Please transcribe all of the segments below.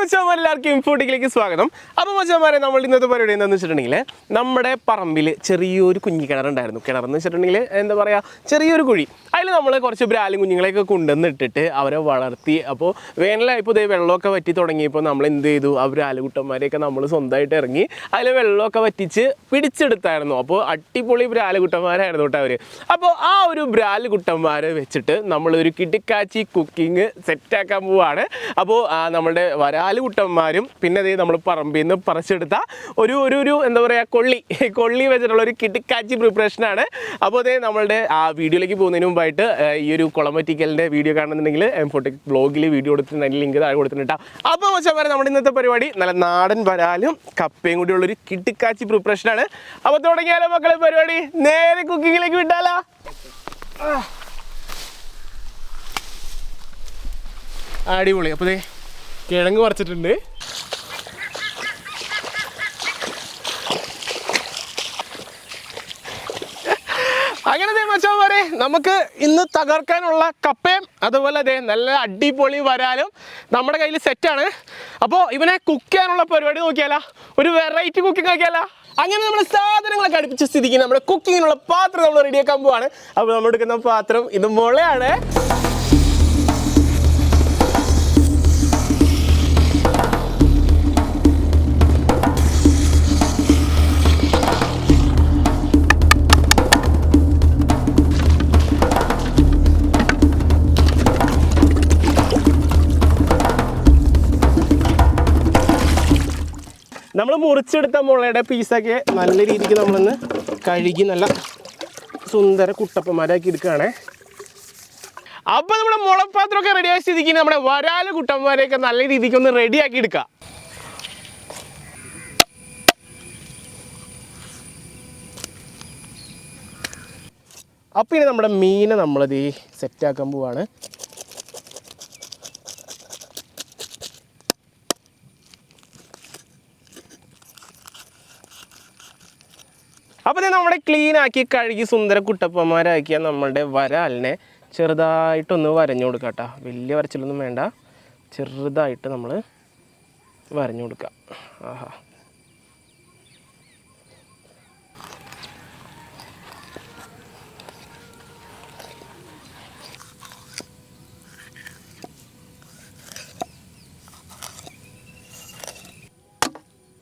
മച്ചാമാർ എല്ലാവർക്കും ഇൻഫോട്ടിക്കിലേക്ക് സ്വാഗതം. അപ്പോൾ മച്ചാമാരെ നമ്മൾ ഇന്നത്തെ പരിപാടി എന്താണെന്ന് വെച്ചിട്ടുണ്ടെങ്കിൽ നമ്മുടെ പറമ്പിൽ ചെറിയൊരു കുഞ്ഞി കിണറുണ്ടായിരുന്നു. എന്ന് വെച്ചിട്ടുണ്ടെങ്കിൽ എന്താ പറയുക ചെറിയൊരു കുഴി. അതിൽ നമ്മൾ കുറച്ച് ബ്രാലും കുഞ്ഞുങ്ങളെയൊക്കെ കൊണ്ടുവന്ന് ഇട്ടിട്ട് അവരെ വളർത്തി. അപ്പോൾ വേനലായപ്പോൾ ഇതേ വെള്ളമൊക്കെ വറ്റി തുടങ്ങിയപ്പോൾ നമ്മൾ എന്ത് ചെയ്തു? ആ ബ്രാലുകുട്ടന്മാരെയൊക്കെ നമ്മൾ സ്വന്തമായിട്ട് ഇറങ്ങി അതിൽ വെള്ളമൊക്കെ വറ്റിച്ച് പിടിച്ചെടുത്തായിരുന്നു. അപ്പോൾ അടിപൊളി ബ്രാലുകുട്ടന്മാരായിരുന്നു കേട്ടോ അവർ അപ്പോൾ ആ ഒരു ബ്രാലുകുട്ടന്മാരെ വെച്ചിട്ട് നമ്മളൊരു കിടിക്കാച്ചി കുക്കിംഗ് സെറ്റാക്കാൻ പോവാണ്. അപ്പോൾ നമ്മുടെ വരാലുകുട്ടന്മാരും പിന്നെ അതേ നമ്മൾ പറമ്പിൽ നിന്ന് പറിച്ചെടുത്ത ഒരു ഒരു ഒരു എന്താ പറയുക കൊള്ളി. കൊള്ളി വെച്ചിട്ടുള്ള ഒരു കിട്ടിക്കാച്ചി പ്രിപ്പറേഷനാണ് അപ്പോൾ അതേ നമ്മളുടെ ആ വീഡിയോയിലേക്ക് പോകുന്നതിന് മുമ്പായിട്ട് ഈ ഒരു കുളമറ്റിക്കലിന്റെ വീഡിയോ കാണുന്നുണ്ടെങ്കിൽ എംഫോട്ടിക് ബ്ലോഗിൽ വീഡിയോ കൊടുത്തിട്ടുണ്ട് ലിങ്ക് താഴെ കൊടുത്തിട്ടുണ്ട് അപ്പോൾ വെച്ചാൽ നമ്മുടെ ഇന്നത്തെ പരിപാടി നല്ല നാടൻ വരാലും കപ്പയും കൂടിയുള്ളൊരു കിട്ടിക്കാച്ചി പ്രിപ്പറേഷനാണ് അപ്പോൾ തുടങ്ങിയാലോ മക്കളെ പരിപാടി? നേരെ കുക്കിങ്ങിലേക്ക് വിട്ടാലോ? അടിപൊളി. അപ്പോൾ കിഴങ്ങ് പറിച്ചിട്ടുണ്ട്. അങ്ങനെ മച്ചാമാരെ നമുക്ക് ഇന്ന് തകർക്കാനുള്ള കപ്പയും അതുപോലെ അതെ നല്ല അടിപൊളി വരാലും നമ്മുടെ കയ്യിൽ സെറ്റാണ് അപ്പോൾ ഇവനെ കുക്ക് ചെയ്യാനുള്ള പരിപാടി നോക്കിയാലോ? ഒരു വെറൈറ്റി കുക്കിംഗ് നോക്കിയാലോ അങ്ങനെ നമ്മൾ സാധനങ്ങളൊക്കെ അടുപ്പിച്ച സ്ഥിതിക്ക് നമ്മുടെ കുക്കിങ്ങിനുള്ള പാത്രം നമ്മൾ റെഡിയാക്കാൻ പോവാണ്. അപ്പോൾ നമ്മൾ എടുക്കുന്ന പാത്രം ഇത് മുളയാണ് നമ്മൾ മുറിച്ചെടുത്ത മുളയുടെ പീസൊക്കെ നല്ല രീതിക്ക് നമ്മളൊന്ന് കഴുകി നല്ല സുന്ദര കുട്ടപ്പന്മാരാക്കി എടുക്കുകയാണേ. അപ്പൊ നമ്മുടെ മുളപ്പാത്രമൊക്കെ റെഡിയായ സ്ഥിതിക്ക് നമ്മുടെ വരാൽ കുട്ടന്മാരെയൊക്കെ നല്ല രീതിക്ക് ഒന്ന് റെഡിയാക്കി എടുക്കാം. അപ്പൊ ഇനി നമ്മുടെ മീനെ നമ്മളത് സെറ്റാക്കാൻ പോവാണ്. അപ്പോൾ നമ്മുടെ ക്ലീൻ ആക്കി കഴുകി സുന്ദര കുട്ടപ്പന്മാരാക്കിയ നമ്മളുടെ വരാലിനെ ചെറുതായിട്ടൊന്ന് വരഞ്ഞു കൊടുക്കാം കേട്ടോ വലിയ വരച്ചിലൊന്നും വേണ്ട. ചെറുതായിട്ട് നമ്മൾ വരഞ്ഞു കൊടുക്കാം. ആഹാ.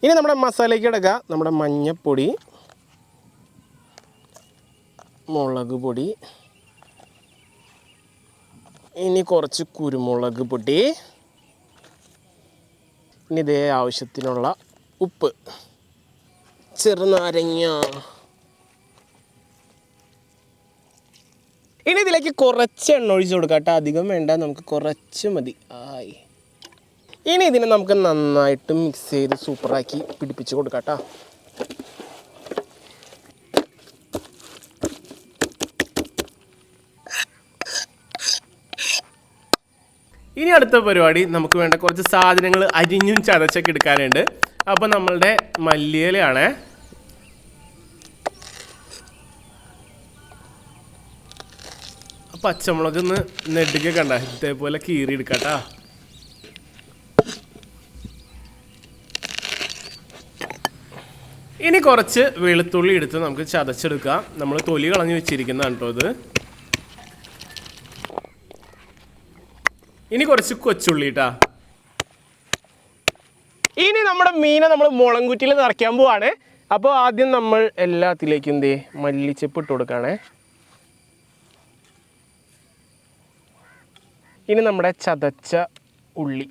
ഇനി നമ്മുടെ മസാലയ്ക്ക് കിടക്കുക നമ്മുടെ മഞ്ഞപ്പൊടി മുളക് പൊടി. ഇനി കുറച്ച് കുരുമുളക് പൊടി. ഇനി ഇതേ ആവശ്യത്തിനുള്ള ഉപ്പ്. ചെറുനാരങ്ങ. ഇനി ഇതിലേക്ക് കുറച്ച് എണ്ണ ഒഴിച്ച് കൊടുക്കാം കേട്ടോ. അധികം വേണ്ട നമുക്ക് കുറച്ച് മതി. ആയി. ഇനി ഇതിനെ നമുക്ക് നന്നായിട്ട് മിക്സ് ചെയ്ത് സൂപ്പറാക്കി പിടിപ്പിച്ച് കൊടുക്കാം കേട്ടോ. ഇനി അടുത്ത പരിപാടി നമുക്ക് വേണ്ട കുറച്ച് സാധനങ്ങൾ അരിഞ്ഞും ചതച്ചൊക്കെ എടുക്കാനുണ്ട്. അപ്പോൾ നമ്മളുടെ മല്ലിയിലയാണ് പച്ചമുളക് ഒന്ന് നെടുക്കെ കണ്ട ഇതേപോലെ കീറി എടുക്കട്ടാ. ഇനി കുറച്ച് വെളുത്തുള്ളി എടുത്ത് നമുക്ക് ചതച്ചെടുക്കാം. നമ്മൾ തൊലി കളഞ്ഞു വെച്ചിരിക്കുന്നതാണ് കേട്ടോ ഇത്. ഇനി കുറച്ച് കൊച്ചുള്ളിട്ടാ. ഇനി നമ്മുടെ മീനെ നമ്മൾ മുളങ്കുറ്റിയിൽ നിറയ്ക്കാൻ പോവാണ്. അപ്പോൾ ആദ്യം നമ്മൾ എല്ലാത്തിലേക്കും എന്തേ മല്ലിച്ചപ്പ് ഇട്ട് കൊടുക്കുകയാണേ ഇനി നമ്മുടെ ചതച്ച ഉള്ളി.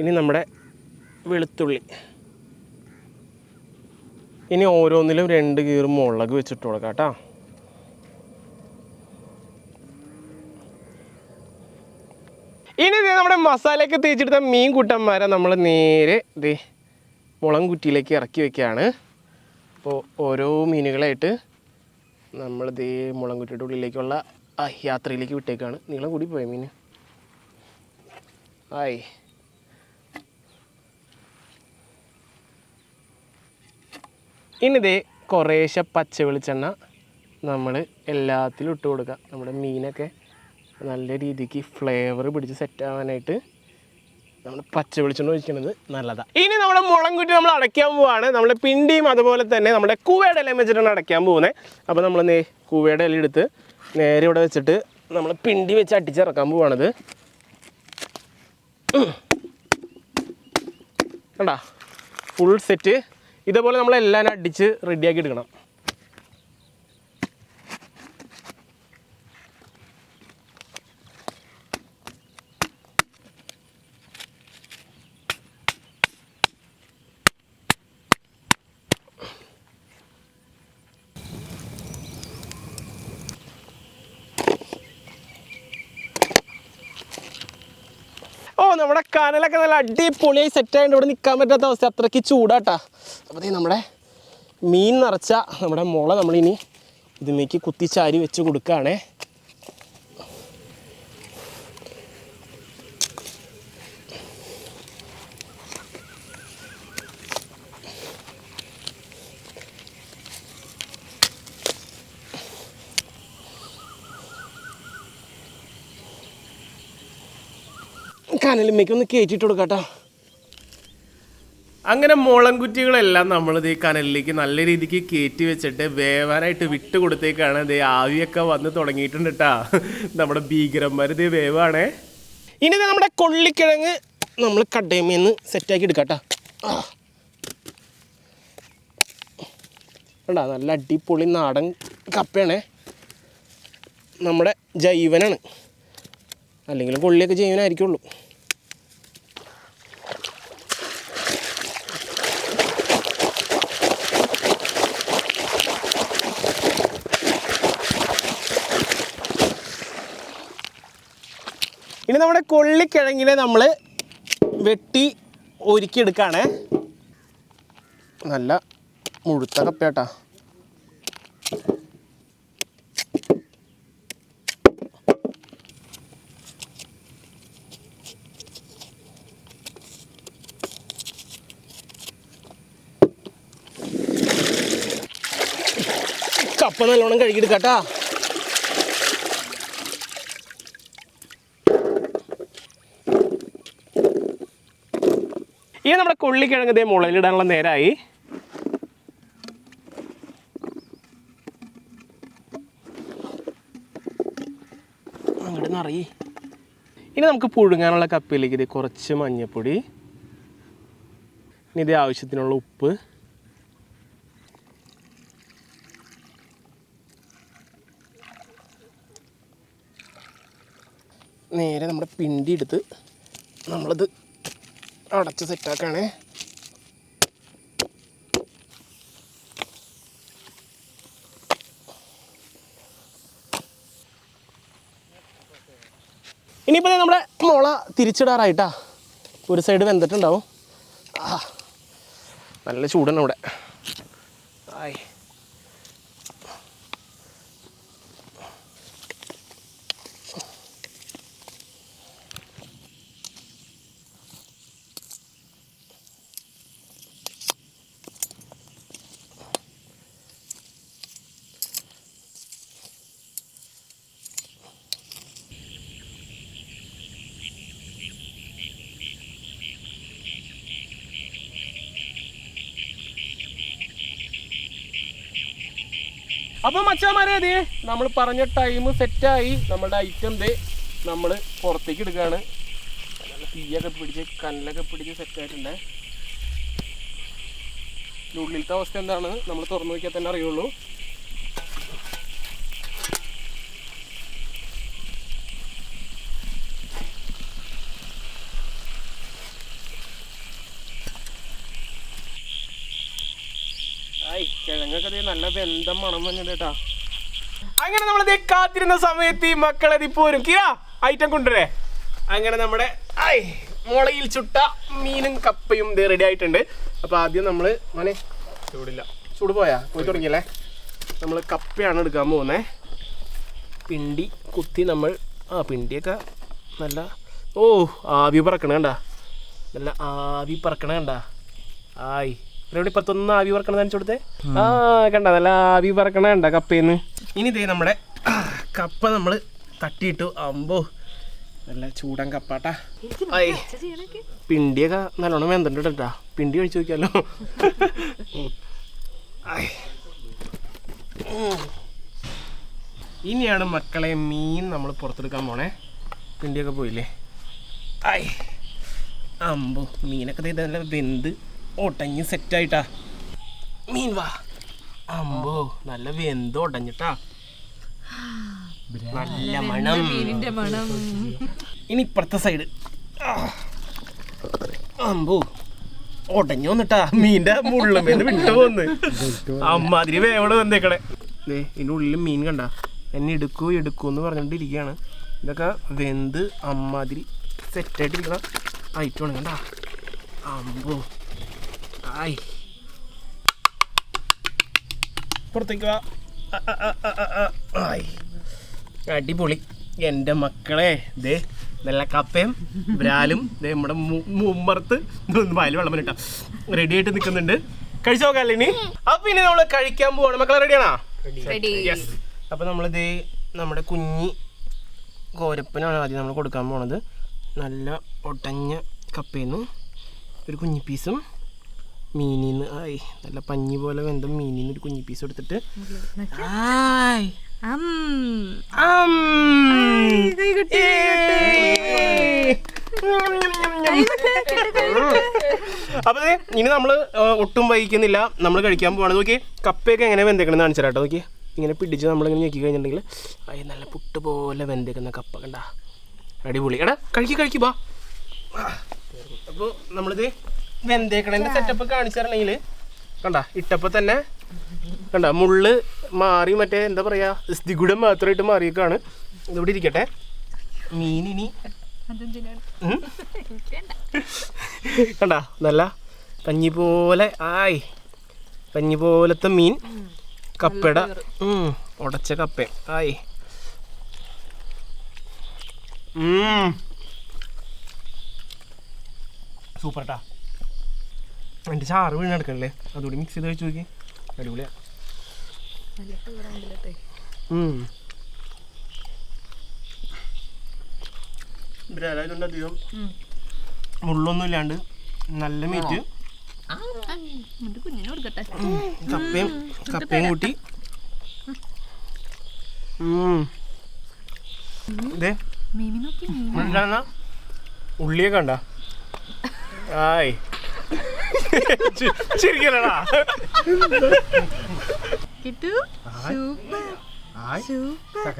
ഇനി നമ്മുടെ വെളുത്തുള്ളി. ഇനി ഓരോന്നിലും രണ്ട് കീറും മുളക് വെച്ചിട്ട് കൊടുക്കാം കേട്ടോ. ഇനി നമ്മുടെ മസാലയൊക്കെ തേച്ചെടുത്ത മീൻ കൂട്ടന്മാരെ നമ്മൾ നേരെ ഇത് മുളം കുറ്റിയിലേക്ക് ഇറക്കി വെക്കുകയാണ്. അപ്പോൾ ഓരോ മീനുകളായിട്ട് നമ്മൾ ഇത് മുളം കുറ്റിയുടെ ഉള്ളിലേക്കുള്ള യാത്രയിലേക്ക് വിട്ടേക്കാണ്. നീളം കൂടി പോയ മീൻ ആയി. ഇനി ദേ കുറേശ്ശെ പച്ച വെളിച്ചെണ്ണ നമ്മൾ എല്ലാത്തിലും ഇട്ട് കൊടുക്കുക നമ്മുടെ മീനൊക്കെ നല്ല രീതിക്ക് ഫ്ലേവർ പിടിച്ച് സെറ്റ് ആവാനായിട്ട് നമ്മൾ പച്ച വെളിച്ചെണ്ണ ഒഴിക്കുന്നത് നല്ലതാണ് ഇനി നമ്മുടെ മുളം കുറ്റി നമ്മൾ അടയ്ക്കാൻ പോവാണ്. നമ്മുടെ പിണ്ടിയും അതുപോലെ തന്നെ നമ്മുടെ കൂവയുടെ ഇലയും വെച്ചിട്ടാണ് അടയ്ക്കാൻ പോകുന്നത് അപ്പോൾ നമ്മൾ നേ കൂവയുടെ ഇല എടുത്ത് നേരെ ഇവിടെ വെച്ചിട്ട് നമ്മൾ പിണ്ടി വെച്ച് അടിച്ചിറക്കാൻ പോവാണത്. കണ്ടാ? ഫുൾ സെറ്റ് ഇതേപോലെ നമ്മളെല്ലാം അടിച്ച് റെഡിയാക്കി എടുക്കണം ഓ നമ്മുടെ കനലൊക്കെ നല്ല അടിപൊളിയായി സെറ്റ് ആയിട്ട് ഇവിടെ നിൽക്കാൻ പറ്റാത്ത അവസ്ഥ. അത്രയ്ക്ക് ചൂടാട്ടാ. അപ്പോൾ ദേ നമ്മുടെ മീൻ നിറച്ച നമ്മുടെ മുള നമ്മളിനി ഇതിലേക്ക് കുത്തിച്ചാരി വെച്ച് കൊടുക്കുകയാണേ. കനലുമ്മയ്ക്ക് ഒന്ന് കയറ്റിട്ട് കൊടുക്കട്ടോ. അങ്ങനെ മുളംകുറ്റികളെല്ലാം നമ്മൾ ഈ കനലിലേക്ക് നല്ല രീതിക്ക് കയറ്റി വെച്ചിട്ട് വേവാനായിട്ട് വിട്ട് കൊടുത്തേക്കാണ്. ഇത് ആവിയൊക്കെ വന്ന് തുടങ്ങിയിട്ടുണ്ട് കേട്ടാ നമ്മുടെ ഭീകരന്മാർ ഇത് വേവാണ്. ഇനി നമ്മുടെ കൊള്ളിക്കിഴങ്ങ് നമ്മൾ കടയമേന്ന് സെറ്റാക്കി എടുക്കാട്ടാ. കണ്ടാ നല്ല അടിപൊളി നാടൻ കപ്പയാണേ. നമ്മുടെ ജൈവനാണ്. അല്ലെങ്കിൽ കൊള്ളിയൊക്കെ ജൈവനായിരിക്കുള്ളൂ. ഇനി നമ്മുടെ കൊള്ളിക്കിഴങ്ങിനെ നമ്മൾ വെട്ടി ഒരുക്കിയെടുക്കുകയാണ് നല്ല മുഴുത്ത കപ്പയാട്ടാ. കപ്പ നല്ലോണം കഴുകിയെടുക്കാട്ടാ. ഇനി നമ്മുടെ കൊള്ളിക്കിഴങ്ങ് ഇതേ മുളയിലിടാനുള്ള നേരമായി അങ്ങോട്ട് ഇനി നമുക്ക് പുഴുങ്ങാനുള്ള കപ്പയിലേക്ക് ഇത് കുറച്ച് മഞ്ഞൾപ്പൊടി ഇനി ഇത് ആവശ്യത്തിനുള്ള ഉപ്പ്. നേരെ നമ്മുടെ പിണ്ടി എടുത്ത് നമ്മളത് അടച്ച് സെറ്റാക്കാണ്. ഇനിയിപ്പോൾ നമ്മുടെ മുള തിരിച്ചിടാറായിട്ടാ. ഒരു സൈഡ് വെന്തിട്ടുണ്ടാവും. നല്ല ചൂടാണ് ഇവിടെ. അപ്പൊ മച്ചാമാരെ അതെ നമ്മൾ പറഞ്ഞ ടൈം സെറ്റായി നമ്മുടെ ഐറ്റം ദേ നമ്മൾ പുറത്തേക്ക് എടുക്കുകയാണ് തീയൊക്കെ പിടിച്ച് കനലൊക്കെ പിടിച്ച് സെറ്റായിട്ടുണ്ട് ഉള്ളിലത്തെ അവസ്ഥ എന്താണ്? നമ്മൾ തുറന്നു നോക്കിയാൽ തന്നെ അറിയുള്ളൂ ആയി കിഴങ്ങൊക്കെ ദേ നല്ല ബന്ധം മണം വന്നത് കേട്ടാ. അങ്ങനെ നമ്മൾ കാത്തിരുന്ന സമയത്ത് ഈ മക്കളെ പോരും കിരാ ഐറ്റം കൊണ്ടുവരേ. അങ്ങനെ നമ്മുടെ ഐ മുളയിൽ ചുട്ട മീനും കപ്പയും ഇത് റെഡി ആയിട്ടുണ്ട്. അപ്പോൾ ആദ്യം നമ്മൾ മോനെ ചൂടില്ല. ചൂട് പോയാ? പോയി തുടങ്ങിയല്ലേ? നമ്മൾ കപ്പയാണ് എടുക്കാൻ പോകുന്നത് പിണ്ടി കുത്തി നമ്മൾ ആ പിണ്ടിയൊക്കെ നല്ല ഓ ആവി പറക്കണ കണ്ട? നല്ല ആവി പറക്കണ കണ്ട? ആയി. ഇവിടെ ഇപ്പത്തൊന്ന് ആവി പറക്കണ കാണിച്ചു കൊടുത്തേ? ആ കണ്ട? നല്ല ആവി പറക്കണ കണ്ട കപ്പേന്ന്. ഇനി ഇതേ നമ്മുടെ കപ്പ നമ്മൾ തട്ടിയിട്ടു. അമ്പോ നല്ല ചൂടൻ കപ്പാട്ടാ. പിണ്ടിയൊക്കെ നല്ലോണം വെന്തിട്ടുണ്ട് പിണ്ടി കഴിച്ചു നോക്കിയാലോ. ഇനിയാണ് മക്കളെ മീൻ നമ്മൾ പുറത്തെടുക്കാൻ പോണേ. പിണ്ടിയൊക്കെ പോയില്ലേ? ഐ. അമ്പോ മീനൊക്കെ നല്ല വെന്ത് ഒടഞ്ഞ് സെറ്റായിട്ടാ. മീൻ വാ. അമ്പോ നല്ല വെന്ത് ഒടഞ്ഞിട്ടാ. നല്ല മണം. മീനിന്റെ മണം. ഇനി ഇപ്പുറത്തെ സൈഡ് അമ്പോ ഒടഞ്ഞു വന്നിട്ടാ മീന്റെ മുള്ളുമേന്ന് വിട്ടു പോന്ന്. അമ്മാതിരി വേവണ വന്നേക്കണേ. ദേ ഇതിന്റെ ഉള്ളിൽ മീൻ കണ്ട. എന്നെ എടുക്കൂ എടുക്കൂ എന്ന് പറഞ്ഞോണ്ടിരിക്കുകയാണ് ഇതൊക്കെ വെന്ത് അമ്മാതിരി സെറ്റായിട്ടിരിക്കണം ഐറ്റമാണ് കണ്ട. അമ്പോ പുറത്തേക്ക് വാ. ആ, ആ, ആ, ആ, ആ, ആയി അടിപൊളി. എന്റെ മക്കളെ ദേ നല്ല കപ്പയും ബ്രാലും ദേ നമ്മുടെ മുമ്മർത്ത് വയൽ വെള്ളം ഇട്ടാ റെഡി ആയിട്ട് നിൽക്കുന്നുണ്ട് കഴിച്ചു നോക്കാല്ലേ ഇനി അപ്പൊ ഇനി നമ്മൾ കഴിക്കാൻ പോവാണ്. മക്കളെ റെഡിയാണോ റെഡി യെസ് അപ്പൊ നമ്മളിത് നമ്മുടെ കുഞ്ഞി കോരപ്പനാണ് ആദ്യം നമ്മൾ കൊടുക്കാൻ പോണത്. നല്ല ഒട്ടഞ്ഞ കപ്പയിന്ന് ഒരു കുഞ്ഞി പീസും മീനിന്ന് ആയി നല്ല പഞ്ഞി പോലെ വെന്ത മീനിന്ന് ഒരു കുഞ്ഞി പീസ് എടുത്തിട്ട്. ആയ്. അപ്പൊ ദേ, ഇനി നമ്മൾ ഒട്ടും വൈകുന്നില്ല നമ്മൾ കഴിക്കാൻ പോവാണ്. നോക്കി കപ്പയൊക്കെ എങ്ങനെ വെന്തേക്കണെന്ന് കാണിച്ചു കേട്ടോ നോക്കി ഇങ്ങനെ പിടിച്ച് നമ്മളിങ്ങനെ ഞെക്കി കഴിഞ്ഞിട്ടുണ്ടെങ്കിൽ അയ്യ നല്ല പുട്ട് പോലെ വെന്തേക്കുന്ന കപ്പ കണ്ട. അടിപൊളി. എടാ കഴിക്കി കഴിക്കി ബാ. അപ്പോൾ നമ്മളിത് വെന്തേക്കണതിന്റെ സെറ്റപ്പ് കാണിച്ചു തരണമെങ്കിൽ കണ്ട ഇട്ടപ്പോൾ തന്നെ കണ്ട മുള്ള് മാറി മറ്റേ എന്താ പറയാ സ്ഥികുടം മാത്രമായിട്ട് മാറിയേക്കാണ്. ഇതിവിടെ ഇരിക്കട്ടെ. മീനിനി. കണ്ട നല്ല പഞ്ഞി പോലെ ആയ്. പഞ്ഞി പോലത്തെ മീൻ. കപ്പയുടെ ഉം, ഉടച്ച കപ്പ. ആയ്. ഉം. എന്റെ ചാറ് വീണ് വീണെടുക്കണല്ലേ? അതുകൂടി മിക്സ് ചെയ്ത് വെച്ച് നോക്കി. അടിപൊളിയാണ് അധികം മുള്ളൊന്നും ഇല്ലാണ്ട് നല്ല മീറ്റ് കപ്പയും കപ്പയും കൂട്ടി. ഉള്ളിയൊക്കെ ഉണ്ടോ ആയി. ശരിക്കല്ലടാ കിട്ടു സൂപ്പർ സൂപ്പർ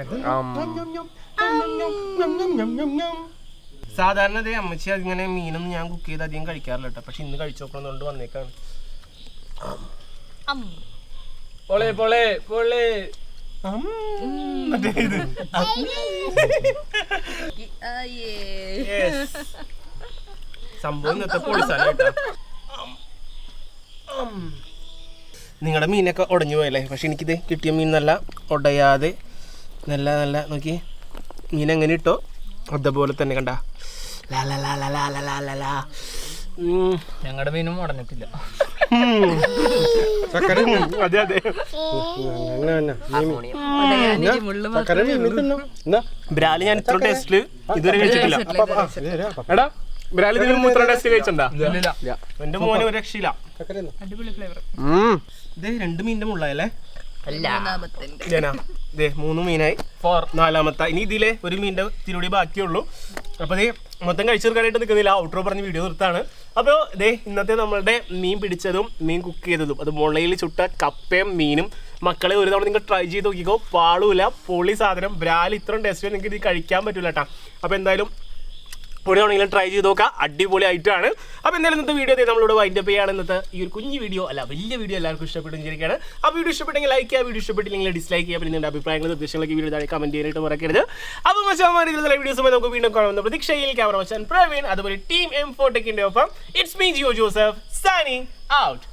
സാധാരണ അതേ അമ്മച്ചി അതിങ്ങനെ മീനൊന്നും ഞാൻ കുക്ക് ചെയ്ത് അധികം കഴിക്കാറില്ല കേട്ടോ പക്ഷെ ഇന്ന് കഴിച്ചു നോക്കണമെന്നുകൊണ്ട് വന്നേക്കാണ് അം. പൊളെ പൊളെ പൊളെ. സംഭവം ഇന്നത്തെ പൊളിസാണ് കേട്ടോ നിങ്ങളുടെ മീനൊക്കെ ഉടഞ്ഞു പോയല്ലേ? പക്ഷെ എനിക്കിത് കിട്ടിയ മീൻ നല്ല ഉടയാതെ നല്ല നല്ല നോക്കി. മീൻ എങ്ങനെ ഇട്ടോ? അതുപോലെ തന്നെ കണ്ട. ഞങ്ങളുടെ മീനും ഉടഞ്ഞിട്ടില്ല അതെ അതെ. ബ്രാലി ഞാൻ ഇത്ര ടേസ്റ്റിൽ ഇതുവരെ കഴിച്ചിട്ടില്ല. എടാ ബ്രാലി നിങ്ങൾ ഇത്ര ടേസ്റ്റ് കഴിച്ചിട്ടുണ്ടാ എന്റെ മോന് ഒരു രക്ഷയില്ല. ഇത് രണ്ട് മീനിന്റെ ഇതേ മൂന്ന് മീനായി. ഫോർ നാലാമത്തെ. ഇനി ഇതിലെ ഒരു മീനിന്റെ തിരുടി ബാക്കിയുള്ളൂ. അപ്പൊ ദേ മൊത്തം കഴിച്ചു തീർക്കാനായിട്ട് നിൽക്കുന്നില്ല. ഔട്ട്രോ പറഞ്ഞ് വീഡിയോ നിർത്താണ്. അപ്പോൾ ദേ ഇന്നത്തെ നമ്മളുടെ മീൻ പിടിച്ചതും മീൻ കുക്ക് ചെയ്തതും അത് മുളയിൽ ചുട്ട കപ്പയും മീനും മക്കളെ ഒരു തവണ നിങ്ങൾ ട്രൈ ചെയ്ത് നോക്കിക്കോ. പാളൂല പൊളി സാധനം. ബ്രാൽ ഇത്രയും ടേസ്റ്റ് നിങ്ങൾക്ക് ഇത് കഴിക്കാൻ പറ്റൂല കേട്ടോ അപ്പോൾ എന്തായാലും പൊടി ആണെങ്കിലും ട്രൈ ചെയ്ത് നോക്കാം. അടിപൊളി ആയിട്ടാണ് അപ്പോൾ എന്തായാലും ഇന്നത്തെ വീഡിയോ നമ്മളിവിടെ വൈൻഡ് അപ്പ് ചെയ്യാണ്. ഇന്നത്തെ ഈ ഒരു കുഞ്ഞു വീഡിയോ അല്ല വലിയ വീഡിയോ എല്ലാവർക്കും ഇഷ്ടപ്പെട്ടു വിചാരിക്കുകയാണ് ആ വീഡിയോ ഇഷ്ടപ്പെട്ടെങ്കിൽ ലൈക്ക് ചെയ്യുക വീഡിയോ ഇഷ്ടപ്പെട്ടില്ലെങ്കിൽ ഡിസ്ലൈക്ക് ചെയ്യുക പിന്നെ നിങ്ങളുടെ അഭിപ്രായങ്ങൾ നിർദ്ദേശങ്ങളൊക്കെ വീഡിയോ താഴെ കമന്റ് ചെയ്യാനായിട്ട് മറക്കരുത്. അപ്പോൾ മച്ചാമാരി ഇതിലുള്ള വീഡിയോസുമായി നമുക്ക് വീണ്ടും കാണുന്ന പ്രതീക്ഷയിൽ ക്യാമറ മച്ചാൻ പ്രവീൺ അതുപോലെ ടീം എം ഫോർട്ടിക്കിന്റെ ഒപ്പം. It's me Jio Joseph Sani out